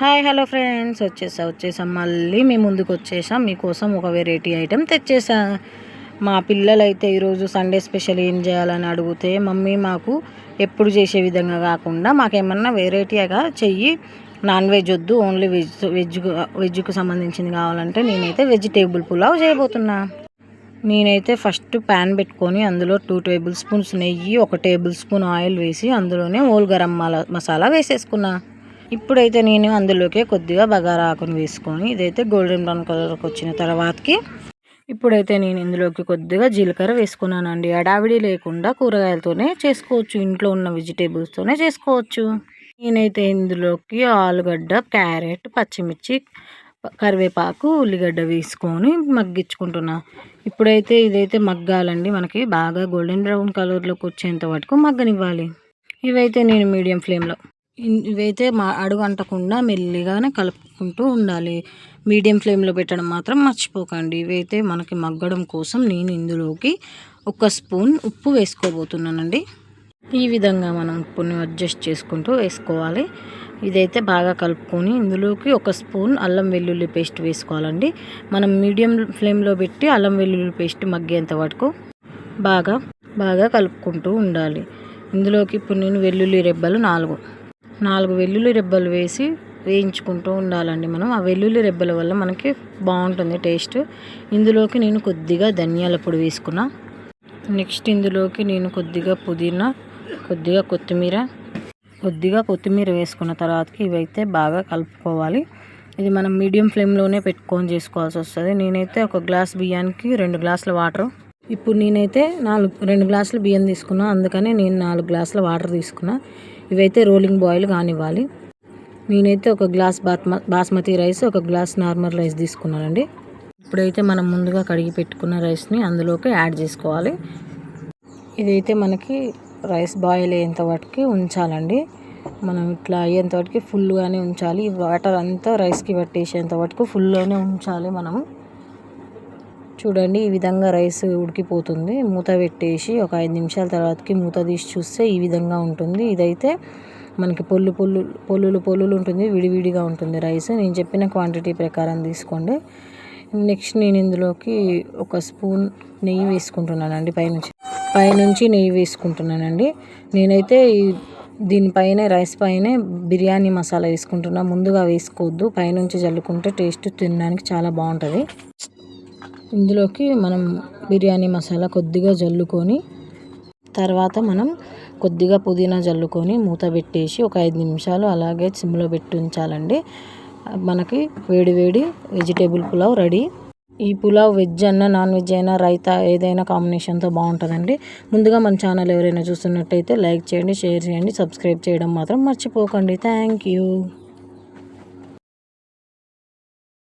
Hi hello friends. వచ్చేసా వచ్చేసాం. మళ్ళీ మీ ముందుకు వచ్చేసాం. మీకోసం ఒక వెరైటీ ఐటెం తెచ్చేసా. మా పిల్లలైతే ఈరోజు సండే స్పెషల్ ఏం చేయాలని అడిగితే మమ్మీ మాకు ఎప్పుడు చేసే విధంగా కాకుండా మాకేమన్నా వెరైటీగా చెయ్యి. నాన్ వెజ్ వద్దు ఓన్లీ వెజ్ వెజ్ వెజ్కు సంబంధించింది కావాలంటే నేనైతే వెజిటేబుల్ పులావ్ చేయబోతున్నా. నేనైతే ఫస్ట్ ప్యాన్ పెట్టుకొని అందులో టూ టేబుల్ స్పూన్స్ నెయ్యి ఒక టేబుల్ స్పూన్ ఆయిల్ వేసి అందులోనే ఓల్ గరం మసాలా వేసేసుకున్నా. ఇప్పుడైతే నేను అందులోకి కొద్దిగా బగారా ఆకును వేసుకొని ఇదైతే గోల్డెన్ బ్రౌన్ కలర్కి వచ్చిన తర్వాతకి ఇప్పుడైతే నేను ఇందులోకి కొద్దిగా జీలకర్ర వేసుకున్నానండి. అడావిడి లేకుండా కూరగాయలతోనే చేసుకోవచ్చు. ఇంట్లో ఉన్న వెజిటేబుల్స్తోనే చేసుకోవచ్చు. నేనైతే ఇందులోకి ఆలుగడ్డ క్యారెట్ పచ్చిమిర్చి కరివేపాకు ఉల్లిగడ్డ వేసుకొని మగ్గించుకుంటున్నా. ఇప్పుడైతే ఇదైతే మగ్గాలండి. మనకి బాగా గోల్డెన్ బ్రౌన్ కలర్లోకి వచ్చేంత వరకు మగ్గనివ్వాలి. ఇవైతే నేను మీడియం ఫ్లేమ్లో ఇవైతే మా అడుగు అంటకుండా మెల్లిగానే కలుపుకుంటూ ఉండాలి. మీడియం ఫ్లేమ్లో పెట్టడం మాత్రం మర్చిపోకండి. ఇవైతే మనకి మగ్గడం కోసం నేను ఇందులోకి ఒక స్పూన్ ఉప్పు వేసుకోబోతున్నానండి. ఈ విధంగా మనం ఉప్పుని అడ్జస్ట్ చేసుకుంటూ వేసుకోవాలి. ఇదైతే బాగా కలుపుకొని ఇందులోకి ఒక స్పూన్ అల్లం వెల్లుల్లి పేస్ట్ వేసుకోవాలండి. మనం మీడియం ఫ్లేమ్లో పెట్టి అల్లం వెల్లుల్లి పేస్ట్ మగ్గేంత వరకు బాగా బాగా కలుపుకుంటూ ఉండాలి. ఇందులోకి ఇప్పుడు నేను వెల్లుల్లి రెబ్బలు నాలుగు నాలుగు వెల్లుల్లి రెబ్బలు వేసి వేయించుకుంటూ ఉండాలండి మనం. ఆ వెల్లుల్లి రెబ్బల వల్ల మనకి బాగుంటుంది టేస్ట్. ఇందులోకి నేను కొద్దిగా ధనియాల పొడి వేసుకున్నా. నెక్స్ట్ ఇందులోకి నేను కొద్దిగా పుదీనా కొద్దిగా కొత్తిమీర కొద్దిగా కొత్తిమీర వేసుకున్న తర్వాతకి ఇవైతే బాగా కలుపుకోవాలి. ఇది మనం మీడియం ఫ్లేమ్లోనే పెట్టుకొని చేసుకోవాల్సి వస్తుంది. నేనైతే ఒక గ్లాస్ బియ్యానికి రెండు గ్లాసుల వాటర్. ఇప్పుడు నేనైతే నాలుగు రెండు గ్లాసుల బియ్యం తీసుకున్నా. అందుకని నేను నాలుగు గ్లాసుల వాటర్ తీసుకున్నా. ఇవైతే రోలింగ్ బాయిల్ కానివ్వాలి. నేనైతే ఒక గ్లాస్ బాస్మ బాస్మతి రైస్ ఒక గ్లాస్ నార్మల్ రైస్ తీసుకున్నానండి. ఇప్పుడైతే మనం ముందుగా కడిగి పెట్టుకున్న రైస్ని అందులోకి యాడ్ చేసుకోవాలి. ఇదైతే మనకి రైస్ బాయిల్ అయ్యేంత వాటికి ఉంచాలండి. మనం ఇట్లా అయ్యేంత వాటికి ఫుల్గానే ఉంచాలి. వాటర్ అంతా రైస్కి పట్టేసేంత వరకు ఫుల్లోనే ఉంచాలి మనము. చూడండి ఈ విధంగా రైస్ ఉడికిపోతుంది. మూత పెట్టేసి ఒక ఐదు నిమిషాల తర్వాతకి మూత తీసి చూస్తే ఈ విధంగా ఉంటుంది. ఇదైతే మనకి పొల్లు పొల్లు పొల్లులు పొల్లులు ఉంటుంది విడివిడిగా ఉంటుంది రైస్. నేను చెప్పిన క్వాంటిటీ ప్రకారం తీసుకోండి. నెక్స్ట్ నేను ఇందులోకి ఒక స్పూన్ నెయ్యి వేసుకుంటున్నానండి పైనుంచి. పైనుంచి నెయ్యి వేసుకుంటున్నానండి. నేనైతే దీనిపైనే రైస్ పైనే బిర్యానీ మసాలా వేసుకుంటున్నా. ముందుగా వేసుకోవద్దు. పైనుంచి చల్లుకుంటే టేస్ట్ తినడానికి చాలా బాగుంటుంది. ఇందులోకి మనం బిర్యానీ మసాలా కొద్దిగా జల్లుకొని తర్వాత మనం కొద్దిగా పుదీనా జల్లుకొని మూత పెట్టేసి ఒక ఐదు నిమిషాలు అలాగే సిమ్లో పెట్టి ఉంచాలండి. మనకి వేడి వేడి వెజిటేబుల్ పులావ్ రెడీ. ఈ పులావ్ వెజ్ అన్నా నాన్ వెజ్ అయినా రైతా ఏదైనా కాంబినేషన్తో బాగుంటుందండి. ముందుగా మన ఛానల్ ఎవరైనా చూస్తున్నట్టయితే లైక్ చేయండి షేర్ చేయండి సబ్స్క్రైబ్ చేయడం మాత్రం మర్చిపోకండి. Thank you.